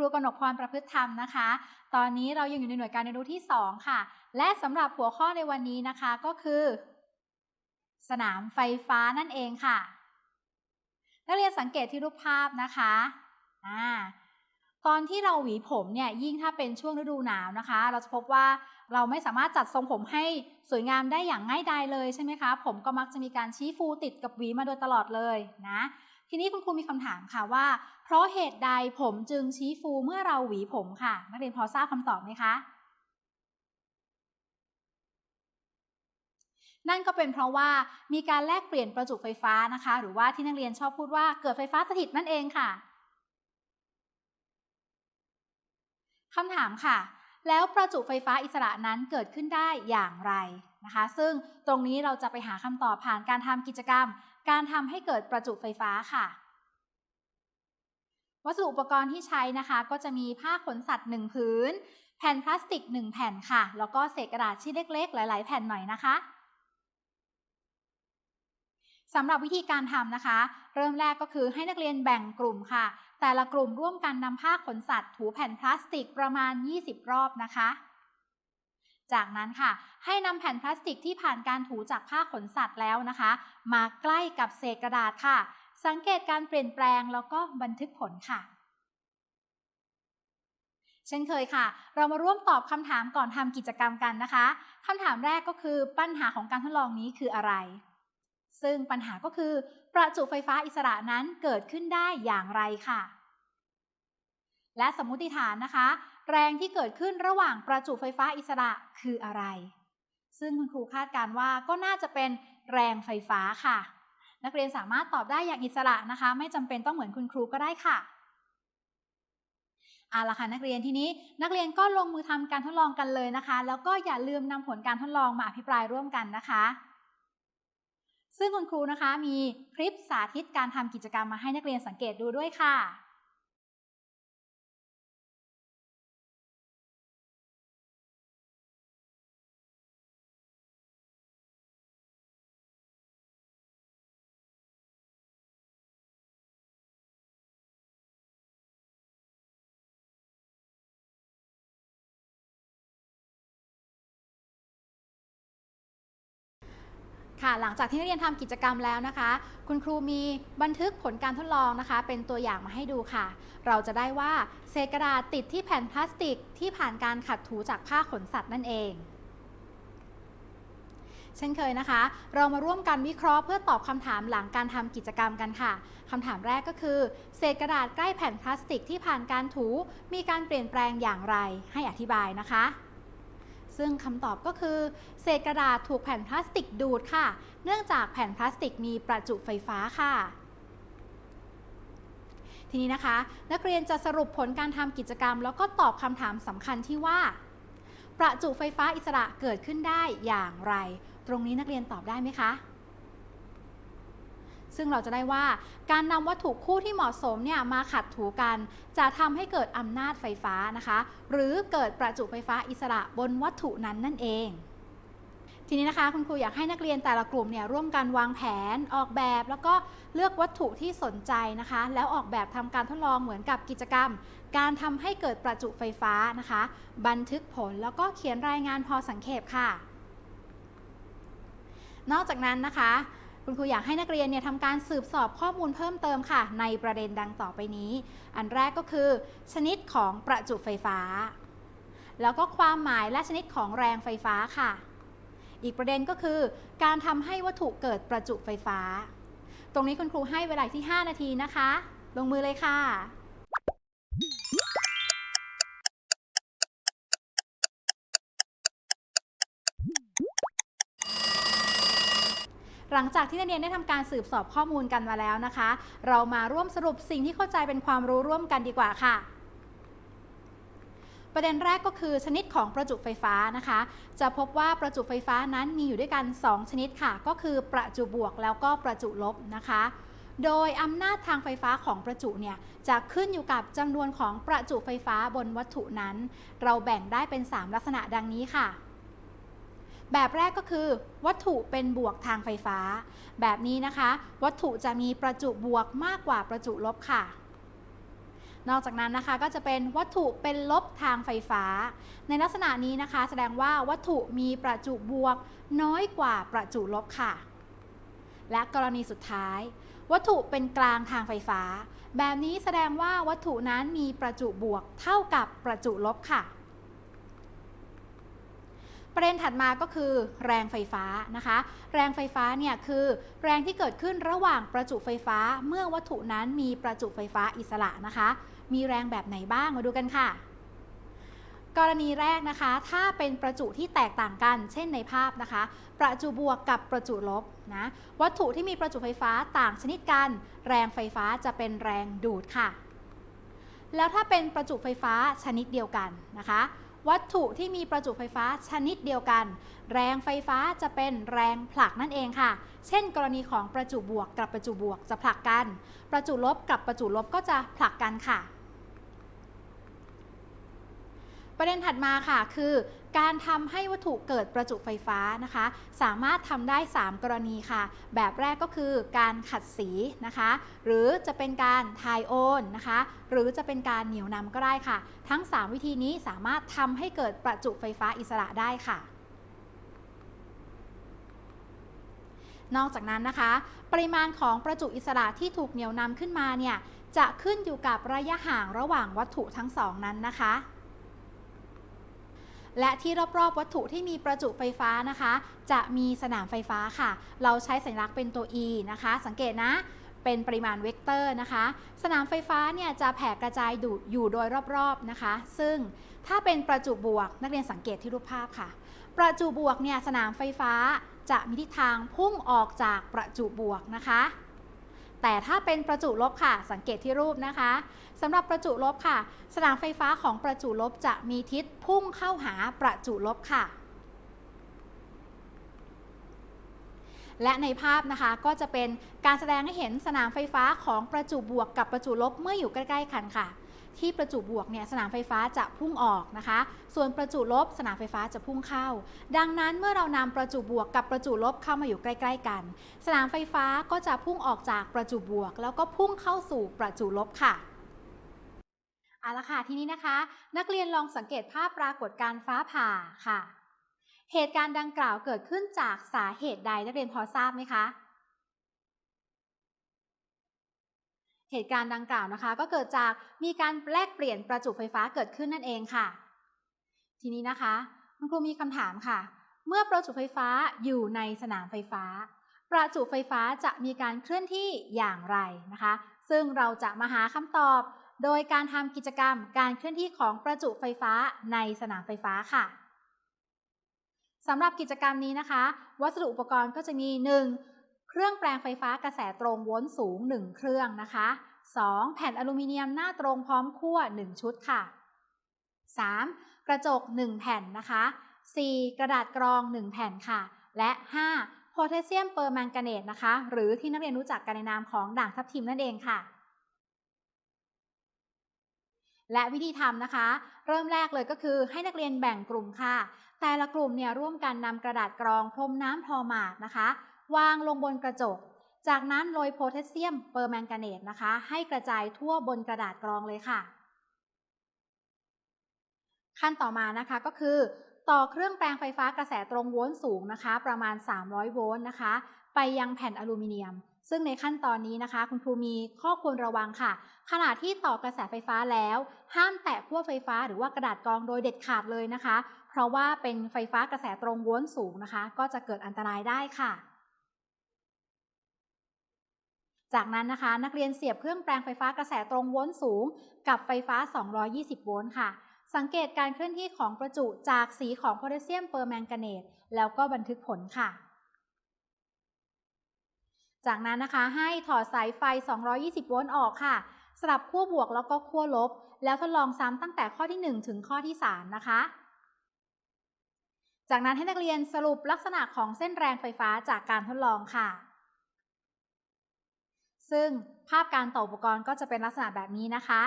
รูกนกพรประพฤติธรรมนะคะ ตอนนี้เรายังอยู่ในหน่วยการเรียนรู้ที่ 2 ค่ะ และสำหรับหัวข้อในวันนี้นะคะก็คือ สนามไฟฟ้านั่นเองค่ะ นักเรียนสังเกตที่รูปภาพนะคะอ่าตอนที่เราหวีผมเนี่ยยิ่งถ้าเป็นช่วงฤดูหนาวนะคะ เราจะพบว่าเราไม่สามารถจัดทรงผมให้สวยงามได้อย่างง่ายดายเลยใช่ไหมคะ ผมก็มักจะมีการชี้ฟูติดกับหวีมาโดยตลอดเลยนะ ทีนี้คุณครูมีคำถามค่ะว่า เพราะเหตุใดผมจึงชี้ฟูเมื่อเราหวีผมค่ะ นักเรียนพอทราบคำตอบไหมคะ นั่นก็เป็นเพราะว่ามีการแลกเปลี่ยนประจุไฟฟ้านะคะ หรือว่าที่นักเรียนชอบพูดว่าเกิดไฟฟ้าสถิตนั่นเองค่ะคำถามค่ะ แล้วประจุไฟฟ้าอิสระนั้นเกิดขึ้นได้อย่างไรนะคะ ซึ่งตรงนี้เราจะไปหาคำตอบผ่านการทำกิจกรรม การทำให้เกิดประจุไฟฟ้าค่ะ วัสดุอุปกรณ์ที่ใช้นะคะ ก็จะมีผ้าขนสัตว์ 1 ผืน แผ่นพลาสติก 1 แผ่นค่ะ แล้วก็เศษกระดาษชิ้นเล็ก ๆ หลาย ๆ แผ่นหน่อยนะคะสำหรับวิธีการทำนะคะ เริ่มแรกก็คือให้นักเรียนแบ่งกลุ่มค่ะ แต่ละกลุ่มร่วมกันนำผ้าขนสัตว์ ถูแผ่นพลาสติกประมาณ 20 รอบนะคะ จากนั้นค่ะ ให้นำแผ่นพลาสติกที่ผ่านการถูจากผ้าขนสัตว์แล้วนะคะ มาใกล้กับเศษกระดาษค่ะ สังเกตการเปลี่ยนแปลงแล้วก็บันทึกผลค่ะเช่นเคยค่ะ เรามาร่วมตอบคำถามก่อนทำกิจกรรมกันนะคะคำถามแรกก็คือปัญหาของการทดลองนี้คืออะไร ซึ่งปัญหาก็คือ ประจุไฟฟ้าอิสระนั้นเกิดขึ้นได้อย่างไรค่ะ และสมมติฐานนะคะ แรงที่เกิดขึ้นระหว่างประจุไฟฟ้าอิสระคืออะไร ซึ่งคุณครูคาดการว่าก็น่าจะเป็นแรงไฟฟ้าค่ะ นักเรียนสามารถตอบได้อย่างอิสระนะคะ ไม่จำเป็นต้องเหมือนคุณครูก็ได้ค่ะเอาละค่ะนักเรียนทีนี้นักเรียนก็ลงมือทำการทดลองกันเลยนะคะ แล้วก็อย่าลืมนำผลการทดลองมาอภิปรายร่วมกันนะคะ ซึ่งคุณครูนะคะมีคลิปสาธิตการทำกิจกรรมมาให้นักเรียนสังเกตดูด้วยค่ะ ค่ะ หลังจากที่นักเรียนทำกิจกรรมแล้วนะคะ คุณครูมีบันทึกผลการทดลองนะคะ เป็นตัวอย่างมาให้ดูค่ะ เราจะได้ว่าเศษกระดาษติดที่แผ่นพลาสติก ที่ผ่านการขัดถูจากผ้าขนสัตว์นั่นเอง เช่นเคยนะคะ เรามาร่วมกันวิเคราะห์เพื่อตอบคำถามหลังการทำกิจกรรมกันค่ะคำถามแรกก็คือ เศษกระดาษใกล้แผ่นพลาสติกที่ผ่านการถู มีการเปลี่ยนแปลงอย่างไร ให้อธิบายนะคะ ซึ่งคำตอบก็คือ เศษกระดาษถูกแผ่นพลาสติกดูดค่ะ เนื่องจากแผ่นพลาสติกมีประจุไฟฟ้าค่ะ ทีนี้นะคะ นักเรียนจะสรุปผลการทำกิจกรรม แล้วก็ตอบคำถามสำคัญที่ว่า ประจุไฟฟ้าอิสระเกิดขึ้นได้อย่างไร ตรงนี้นักเรียนตอบได้ไหมคะ ซึ่งเราจะได้ว่าการนำวัตถุคู่ที่เหมาะสมเนี่ยมาขัดถูกัน จะทำให้เกิดอำนาจไฟฟ้านะคะ หรือเกิดประจุไฟฟ้าอิสระบนวัตถุนั้นนั่นเองทีนี้นะคะคุณครูอยากให้นักเรียนแต่ละกลุ่มเนี่ยร่วมกันวางแผนออกแบบ แล้วก็เลือกวัตถุที่สนใจนะคะ แล้วออกแบบทำการทดลองเหมือนกับกิจกรรม การทำให้เกิดประจุไฟฟ้านะคะ บันทึกผลแล้วก็เขียนรายงานพอสังเขปค่ะ นอกจากนั้นนะคะ คุณครูอยากให้นักเรียนเนี่ยทำการสืบสอบข้อมูลเพิ่มเติมค่ะ ในประเด็นดังต่อไปนี้ อันแรกก็คือ ชนิดของประจุไฟฟ้า แล้วก็ความหมายและชนิดของแรงไฟฟ้าค่ะ อีกประเด็นก็คือ การทำให้วัตถุเกิดประจุไฟฟ้า ตรงนี้คุณครูให้เวลาที่ 5 นาทีนะคะ ลงมือเลยค่ะ หลังจากที่นักเรียนได้ทำการสืบสอบข้อมูลกันมาแล้วนะคะ เรามาร่วมสรุปสิ่งที่เข้าใจเป็นความรู้ร่วมกันดีกว่าค่ะประเด็นแรกก็คือชนิดของประจุไฟฟ้านะคะ จะพบว่าประจุไฟฟ้านั้นมีอยู่ด้วยกัน 2 ชนิดค่ะ ก็คือประจุบวกแล้วก็ประจุลบนะคะ โดยอำนาจทางไฟฟ้าของประจุเนี่ยจะขึ้นอยู่กับจำนวนของประจุไฟฟ้าบนวัตถุนั้น เราแบ่งได้เป็น 3 ลักษณะดังนี้ค่ะ แบบแรกก็คือ วัตถุเป็นบวกทางไฟฟ้า แบบนี้นะคะ วัตถุจะมีประจุบวกมากกว่าประจุลบค่ะ นอกจากนั้นนะคะก็จะเป็นวัตถุเป็นลบทางไฟฟ้า ในลักษณะนี้นะคะ แสดงว่าวัตถุมีประจุบวกน้อยกว่าประจุลบค่ะ และกรณีสุดท้าย วัตถุเป็นกลางทางไฟฟ้า แบบนี้แสดงว่าวัตถุนั้นมีประจุบวกเท่ากับประจุลบค่ะ ประเด็นถัดมาก็คือแรงไฟฟ้านะคะ แรงไฟฟ้าเนี่ยคือแรงที่เกิดขึ้นระหว่างประจุไฟฟ้าเมื่อวัตถุนั้นมีประจุไฟฟ้าอิสระนะคะ มีแรงแบบไหนบ้างมาดูกันค่ะ กรณีแรกนะคะ ถ้าเป็นประจุที่แตกต่างกัน เช่นในภาพนะคะ ประจุบวกกับประจุลบนะวัตถุที่มีประจุไฟฟ้าต่างชนิดกัน แรงไฟฟ้าจะเป็นแรงดูดค่ะ แล้วถ้าเป็นประจุไฟฟ้าชนิดเดียวกันนะคะ วัตถุที่มีประจุไฟฟ้าชนิดเดียวกัน แรงไฟฟ้าจะเป็นแรงผลักนั่นเองค่ะ เช่น กรณีของประจุบวกกับประจุบวกจะผลักกัน ประจุลบกับประจุลบก็จะผลักกันค่ะ ประเด็นถัดมาค่ะ คือการทำให้วัตถุเกิดประจุไฟฟ้านะคะ สามารถทำได้ 3 กรณีค่ะ แบบแรกก็คือการขัดสีนะคะ หรือจะเป็นการทายโอนนะคะ หรือจะเป็นการเหนี่ยวนำก็ได้ค่ะ ทั้ง 3 วิธีนี้สามารถทำให้เกิดประจุไฟฟ้าอิสระได้ค่ะนอกจากนั้นนะคะ ปริมาณของประจุอิสระที่ถูกเหนี่ยวนำขึ้นมาเนี่ยจะขึ้นอยู่กับระยะห่างระหว่างวัตถุทั้งสองนั้นนะคะ และที่รอบๆวัตถุที่มีประจุไฟฟ้านะคะ จะมีสนามไฟฟ้าค่ะ เราใช้สัญลักษณ์เป็นตัว E นะคะ สังเกตนะเป็นปริมาณเวกเตอร์นะคะ สนามไฟฟ้าเนี่ยจะแผ่กระจายอยู่โดยรอบๆนะคะ ซึ่งถ้าเป็นประจุบวกนักเรียนสังเกตที่รูปภาพค่ะ ประจุบวกเนี่ยสนามไฟฟ้าจะมีทิศทางพุ่งออกจากประจุบวกนะคะ แต่ถ้าเป็นประจุลบค่ะ สังเกตที่รูปนะคะ สำหรับประจุลบค่ะ สนามไฟฟ้าของประจุลบจะมีทิศพุ่งเข้าหาประจุลบค่ะ และในภาพนะคะก็จะเป็นการแสดงให้เห็นสนามไฟฟ้าของประจุบวกกับประจุลบเมื่ออยู่ใกล้ๆกันค่ะ ที่ประจุบวกเนี่ยสนามไฟฟ้าจะพุ่งออกนะคะ ส่วนประจุลบสนามไฟฟ้าจะพุ่งเข้า ดังนั้นเมื่อเรานำประจุบวกกับประจุลบเข้ามาอยู่ใกล้ ๆ กัน สนามไฟฟ้าก็จะพุ่งออกจากประจุบวก แล้วก็พุ่งเข้าสู่ประจุลบค่ะ เอาละค่ะทีนี้นะคะ นักเรียนลองสังเกตภาพปรากฏการฟ้าผ่าค่ะ เหตุการณ์ดังกล่าวเกิดขึ้นจากสาเหตุใดนักเรียนพอทราบไหมคะเหตุการณ์ดังกล่าวนะคะ ก็เกิดจากมีการแลกเปลี่ยนประจุไฟฟ้าเกิดขึ้นนั่นเองค่ะ ทีนี้นะคะคุณครูมีคำถามค่ะ เมื่อประจุไฟฟ้าอยู่ในสนามไฟฟ้า ประจุไฟฟ้าจะมีการเคลื่อนที่อย่างไรนะคะ ซึ่งเราจะมาหาคำตอบ โดยการทำกิจกรรมการเคลื่อนที่ของประจุไฟฟ้าในสนามไฟฟ้าค่ะสำหรับกิจกรรมนี้นะคะ วัสดุอุปกรณ์ก็จะมี 1. เครื่องแปลงไฟฟ้ากระแสตรงโวลต์สูง 1 เครื่องนะคะ 2. แผ่นอลูมิเนียมหน้าตรงพร้อมขั้ว 1 ชุดค่ะ 3. กระจก 1 แผ่นนะคะ 4. กระดาษกรอง 1 แผ่นค่ะ และ 5. โพแทสเซียมเปอร์แมงกาเนตนะคะ หรือที่นักเรียนรู้จักกันในนามของด่างทับทิมนั่นเองค่ะ และวิธีทำนะคะ เริ่มแรกเลยก็คือให้นักเรียนแบ่งกลุ่มค่ะ แต่ละกลุ่มเนี่ยร่วมกันนำกระดาษกรองพรมน้ำพอหมาดนะคะ วางลงบนกระจก จากนั้นโรยโพแทสเซียมเปอร์แมงกาเนตนะคะ ให้กระจายทั่วบนกระดาษกรองเลยค่ะ ขั้นต่อมานะคะก็คือ ต่อเครื่องแปลงไฟฟ้ากระแสตรงโวลต์สูงนะคะ ประมาณ 300 โวลต์นะคะ ไปยังแผ่นอลูมิเนียม ซึ่งในขั้นตอนนี้นะคะ คุณครูมีข้อควรระวังค่ะ ขณะที่ต่อกระแสไฟฟ้าแล้ว ห้ามแตะขั้วไฟฟ้าหรือว่ากระดาษกรองโดยเด็ดขาดเลยนะคะ เพราะว่าเป็นไฟฟ้ากระแสตรงวลต์สูงนะคะ ก็จะเกิดอันตรายได้ค่ะ จากนั้นนะคะ นักเรียนเสียบเครื่องแปลงไฟฟ้ากระแสตรงวลต์สูง กับไฟฟ้า 220 โวลต์ค่ะ สังเกตการเคลื่อนที่ของประจุจากสีของโพแทสเซียมเปอร์แมงกาเนตแล้วก็บันทึกผลค่ะ จากนั้นนะคะให้ถอดสายไฟ 220 โวลต์ออกค่ะ สลับขั้วบวกแล้วก็ขั้วลบ แล้วทดลองซ้ำตั้งแต่ข้อที่ 1 ถึงข้อที่ 3 นะคะ จากนั้นให้นักเรียนสรุปลักษณะของเส้นแรงไฟฟ้าจากการทดลองค่ะ ซึ่งภาพการต่ออุปกรณ์ก็จะเป็นลักษณะแบบนี้นะคะ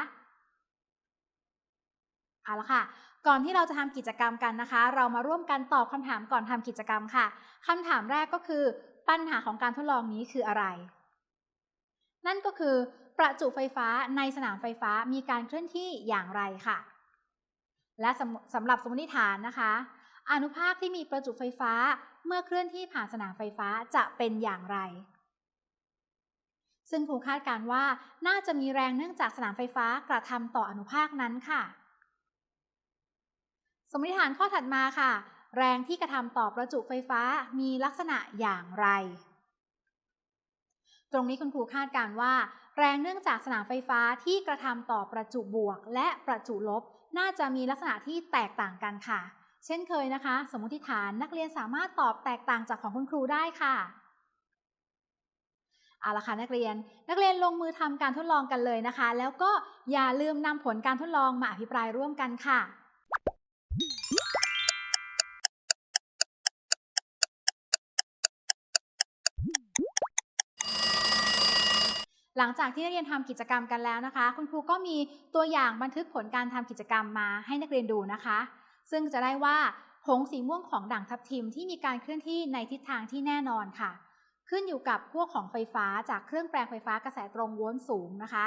เอาละค่ะ ก่อนที่เราจะทำกิจกรรมกันนะคะ เรามาร่วมกันตอบคำถามก่อนทำกิจกรรมค่ะคำถามแรกก็คือ ปัญหาของการทดลองนี้คืออะไร นั่นก็คือ ประจุไฟฟ้าในสนามไฟฟ้ามีการเคลื่อนที่อย่างไรค่ะ และสำสำหรับสมมติฐานนะคะ อนุภาคที่มีประจุไฟฟ้าเมื่อเคลื่อนที่ผ่านสนามไฟฟ้าจะเป็นอย่างไร ซึ่งครูคาดการณ์ว่าน่าจะมีแรงเนื่องจากสนามไฟฟ้ากระทำต่ออนุภาคนั้นค่ะ สมมติฐานข้อถัดมาค่ะ แรงที่กระทำต่อประจุไฟฟ้ามีลักษณะอย่างไร ตรงนี้คุณครูคาดการว่า แรงเนื่องจากสนามไฟฟ้าที่กระทำต่อประจุบวก และประจุลบ น่าจะมีลักษณะที่แตกต่างกันค่ะ เช่นเคยนะคะ สมมติฐานนักเรียนสามารถตอบแตกต่างจากของคุณครูได้ค่ะเอาละค่ะนักเรียน นักเรียนลงมือทำการทดลองกันเลยนะคะ แล้วก็อย่าลืมนำผลการทดลองมาอภิปรายร่วมกันค่ะ หลังจากที่นักเรียนทำกิจกรรมกันแล้วนะคะ คุณครูก็มีตัวอย่างบันทึกผลการทำกิจกรรมมาให้นักเรียนดูนะคะ ซึ่งจะได้ว่าผงสีม่วงของด่างทับทิมที่มีการเคลื่อนที่ในทิศทางที่แน่นอนค่ะ ขึ้นอยู่กับขั้วของไฟฟ้าจากเครื่องแปลงไฟฟ้ากระแสตรงโวลต์สูงนะคะ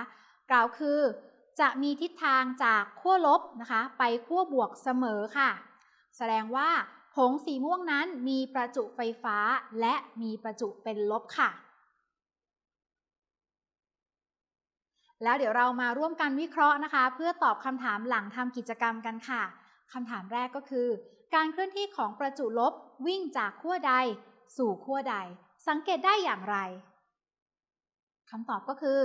กล่าวคือจะมีทิศทางจากขั้วลบนะคะ ไปขั้วบวกเสมอค่ะ แสดงว่าผงสีม่วงนั้นมีประจุไฟฟ้าและมีประจุเป็นลบค่ะ แล้วเดี๋ยวเรามาร่วมกันวิเคราะห์นะคะ เพื่อตอบคำถามหลังทำกิจกรรมกันค่ะคำถามแรกก็คือ การเคลื่อนที่ของประจุลบวิ่งจากขั้วใด สู่ขั้วใด สังเกตได้อย่างไรคำตอบก็คือ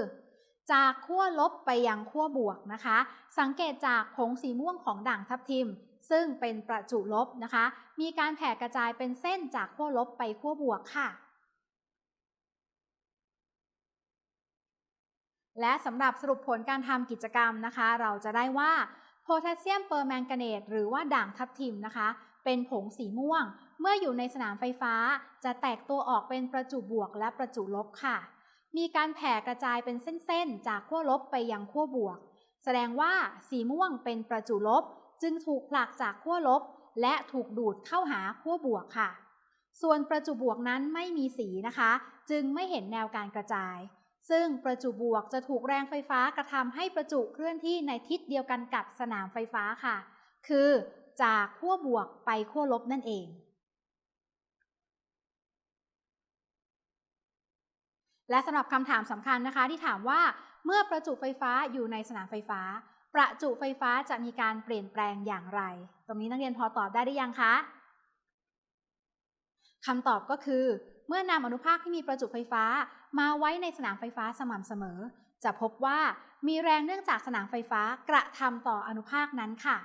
จากขั้วลบไปยังขั้วบวกนะคะ สังเกตจากผงสีม่วงของด่างทับทิม ซึ่งเป็นประจุลบนะคะ มีการแผ่กระจายเป็นเส้นจากขั้วลบไปขั้วบวกค่ะ และสำหรับสรุปผลการทำกิจกรรมนะคะ เราจะได้ว่าโพแทสเซียมเปอร์แมงกาเนตหรือว่าด่างทับทิมนะคะ เป็นผงสีม่วง เมื่ออยู่ในสนามไฟฟ้า จะแตกตัวออกเป็นประจุบวกและประจุลบค่ะ มีการแผ่กระจายเป็นเส้นๆ จากขั้วลบไปยังขั้วบวก แสดงว่าสีม่วงเป็นประจุลบ จึงถูกผลักจากขั้วลบ และถูกดูดเข้าหาขั้วบวกค่ะ ส่วนประจุบวกนั้นไม่มีสีนะคะ จึงไม่เห็นแนวการกระจาย ซึ่งประจุบวกจะถูกแรงไฟฟ้ากระทำให้ประจุเคลื่อนที่ในทิศเดียวกันกับสนามไฟฟ้าค่ะ คือจากขั้วบวกไปขั้วลบนั่นเอง และสำหรับคำถามสำคัญนะคะที่ถามว่าเมื่อประจุไฟฟ้าอยู่ในสนามไฟฟ้า ประจุไฟฟ้าจะมีการเปลี่ยนแปลงอย่างไร ตรงนี้นักเรียนพอตอบได้หรือยังคะคำตอบก็คือ เมื่อนำอนุภาคที่มีประจุไฟฟ้า มาไว้ในสนามไฟฟ้าสม่ำเสมอ จะพบว่ามีแรงเนื่องจากสนามไฟฟ้ากระทำต่ออนุภาคนั้นค่ะ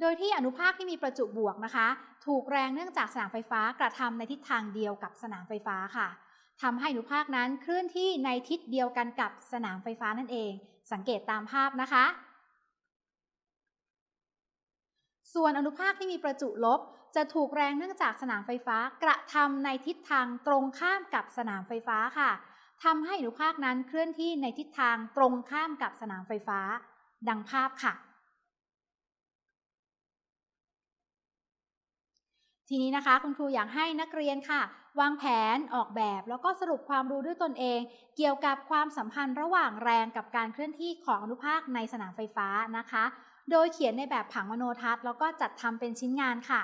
โดยที่อนุภาคที่มีประจุบวกนะคะ ถูกแรงเนื่องจากสนามไฟฟ้ากระทำในทิศทางเดียวกับสนามไฟฟ้าค่ะทำให้อนุภาคนั้นเคลื่อนที่ในทิศเดียวกันกับสนามไฟฟ้านั่นเอง สังเกตตามภาพนะคะ ส่วนอนุภาคที่มีประจุลบ จะถูกแรงเนื่องจากสนามไฟฟ้ากระทำในทิศทางตรงข้ามกับสนามไฟฟ้าค่ะทำให้อนุภาคนั้นเคลื่อนที่ในทิศทางตรงข้ามกับสนามไฟฟ้า ดังภาพค่ะ ทีนี้นะคะคุณครูอยากให้นักเรียนค่ะ วางแผนออกแบบ แล้วก็สรุปความรู้ด้วยตนเอง เกี่ยวกับความสัมพันธ์ระหว่างแรงกับการเคลื่อนที่ของอนุภาคในสนามไฟฟ้านะคะ โดยเขียนในแบบผังมโนทัศน์แล้วก็จัดทำเป็นชิ้นงานค่ะ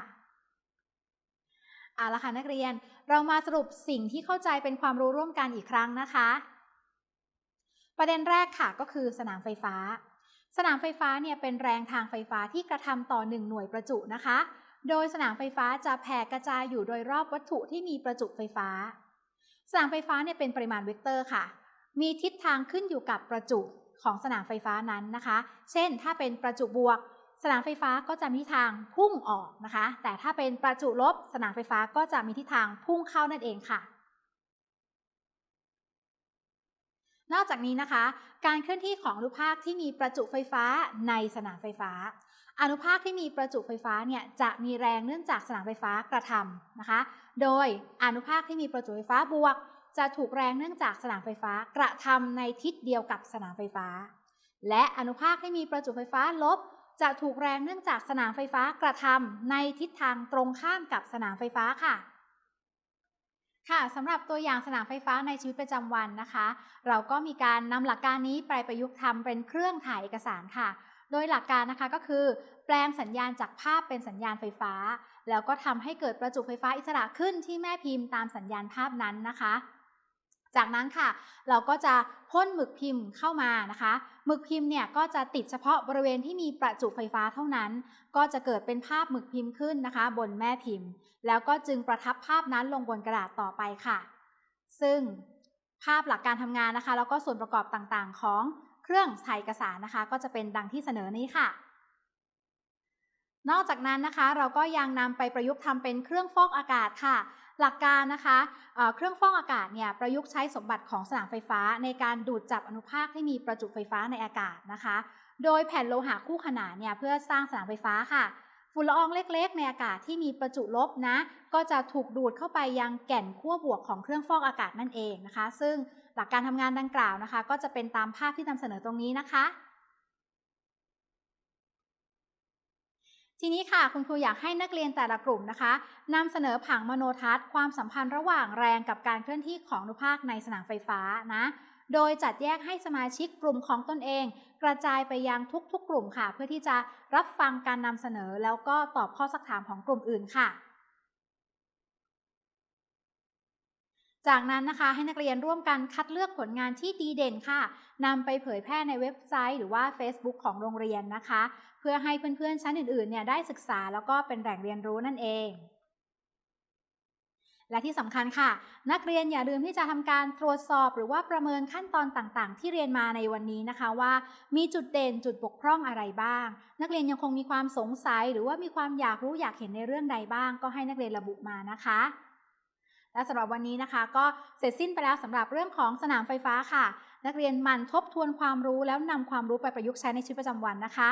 เอาละค่ะนักเรียนเรามาสรุปสิ่งที่เข้าใจเป็นความรู้ร่วมกันอีกครั้งนะคะ ประเด็นแรกค่ะก็คือสนามไฟฟ้า สนามไฟฟ้าเนี่ยเป็นแรงทางไฟฟ้าที่กระทำต่อ 1 หน่วยประจุนะคะ โดยสนามไฟฟ้าจะแผ่กระจายอยู่โดยรอบวัตถุที่มีประจุไฟฟ้า สนามไฟฟ้าเนี่ยเป็นปริมาณเวกเตอร์ค่ะ มีทิศทางขึ้นอยู่กับประจุของสนามไฟฟ้านั้นนะคะ เช่น ถ้าเป็นประจุบวก สนามไฟฟ้าก็จะมีทิศทางพุ่งออกนะคะ แต่ถ้าเป็นประจุลบสนามไฟฟ้าก็จะมีทิศทางพุ่งเข้านั่นเองค่ะ นอกจากนี้นะคะ การเคลื่อนที่ของอนุภาคที่มีประจุไฟฟ้าในสนามไฟฟ้า อนุภาคที่มีประจุไฟฟ้าเนี่ยจะมีแรงเนื่องจากสนามไฟฟ้ากระทำนะคะ โดยอนุภาคที่มีประจุไฟฟ้าบวก จะถูกแรงเนื่องจากสนามไฟฟ้ากระทำในทิศเดียวกับสนามไฟฟ้า และอนุภาคที่มีประจุไฟฟ้าลบ จะถูกแรงเนื่องจากสนามไฟฟ้ากระทำในทิศทางตรงข้ามกับสนามไฟฟ้าค่ะ ค่ะสำหรับตัวอย่างสนามไฟฟ้าในชีวิตประจำวันนะคะ เราก็มีการนำหลักการนี้ไปประยุกต์ทำเป็นเครื่องถ่ายเอกสารค่ะ โดยหลักการนะคะก็คือ แปลงสัญญาณจากภาพเป็นสัญญาณไฟฟ้า แล้วก็ทำให้เกิดประจุไฟฟ้าอิสระขึ้นที่แม่พิมพ์ตามสัญญาณภาพนั้นนะคะ จากนั้นค่ะ เราก็จะพ่นหมึกพิมพ์เข้ามานะคะหมึกพิมพ์เนี่ยก็จะติดเฉพาะบริเวณที่มีประจุไฟฟ้าเท่านั้น ก็จะเกิดเป็นภาพหมึกพิมพ์ขึ้นนะคะ บนแม่พิมพ์ แล้วก็จึงประทับภาพนั้นลงบนกระดาษต่อไปค่ะ ซึ่งภาพหลักการทำงานนะคะ แล้วก็ส่วนประกอบต่างๆ ของเครื่องถ่ายเอกสารนะคะ ก็จะเป็นดังที่เสนอนี้ค่ะนอกจากนั้นนะคะเราก็ยังนำไปประยุกต์ทำเป็นเครื่องฟอกอากาศค่ะ หลักการนะคะเครื่องฟอกอากาศเนี่ยประยุกต์ใช้สมบัติของสนามไฟฟ้าในการดูดจับอนุภาคที่มีประจุไฟฟ้าในอากาศนะคะ โดยแผ่นโลหะคู่ขนานเนี่ยเพื่อสร้างสนามไฟฟ้าค่ะฝุ่นละอองเล็กๆ ในอากาศที่มีประจุลบนะ ก็จะถูกดูดเข้าไปยังแก่นขั้วบวกของเครื่องฟอกอากาศนั่นเองนะคะ ซึ่งหลักการทำงานดังกล่าวนะคะ ก็จะเป็นตามภาพที่นำเสนอตรงนี้นะคะ ทีนี้ค่ะคุณครูอยากให้นักเรียนแต่ละกลุ่มนะคะนำเสนอผังมโนทัศน์ ความสัมพันธ์ระหว่างแรงกับการเคลื่อนที่ของอนุภาคในสนามไฟฟ้านะ โดยจัดแยกให้สมาชิกกลุ่มของตนเอง กระจายไปยังทุกๆ กลุ่มค่ะ เพื่อที่จะรับฟังการนำเสนอแล้วก็ตอบข้อสักถามของกลุ่มอื่นค่ะ จากนั้นนะคะให้นักเรียนร่วมกันคัดเลือกผลงานที่ดีเด่นค่ะนำไปเผยแพร่ในเว็บไซต์หรือว่า Facebook ของโรงเรียนนะคะ เพื่อให้เพื่อนๆชั้นอื่นๆเนี่ยได้ศึกษาแล้วก็เป็นแหล่งเรียนรู้นั่นเอง และที่สำคัญค่ะ นักเรียนอย่าลืมที่จะทำการตรวจสอบหรือว่าประเมินขั้นตอนต่างๆ ที่เรียนมาในวันนี้นะคะว่า มีจุดเด่นจุดบกพร่องอะไรบ้าง นักเรียนยังคงมีความสงสัย หรือว่ามีความอยากรู้อยากเห็นในเรื่องใดบ้าง ก็ให้นักเรียนระบุมานะคะ และสำหรับวันนี้นะคะ ก็เสร็จสิ้นไปแล้วสำหรับเรื่องของสนามไฟฟ้าค่ะ นักเรียนหมั่นทบทวนความรู้แล้วนำความรู้ไปประยุกต์ใช้ในชีวิตประจำวันนะคะ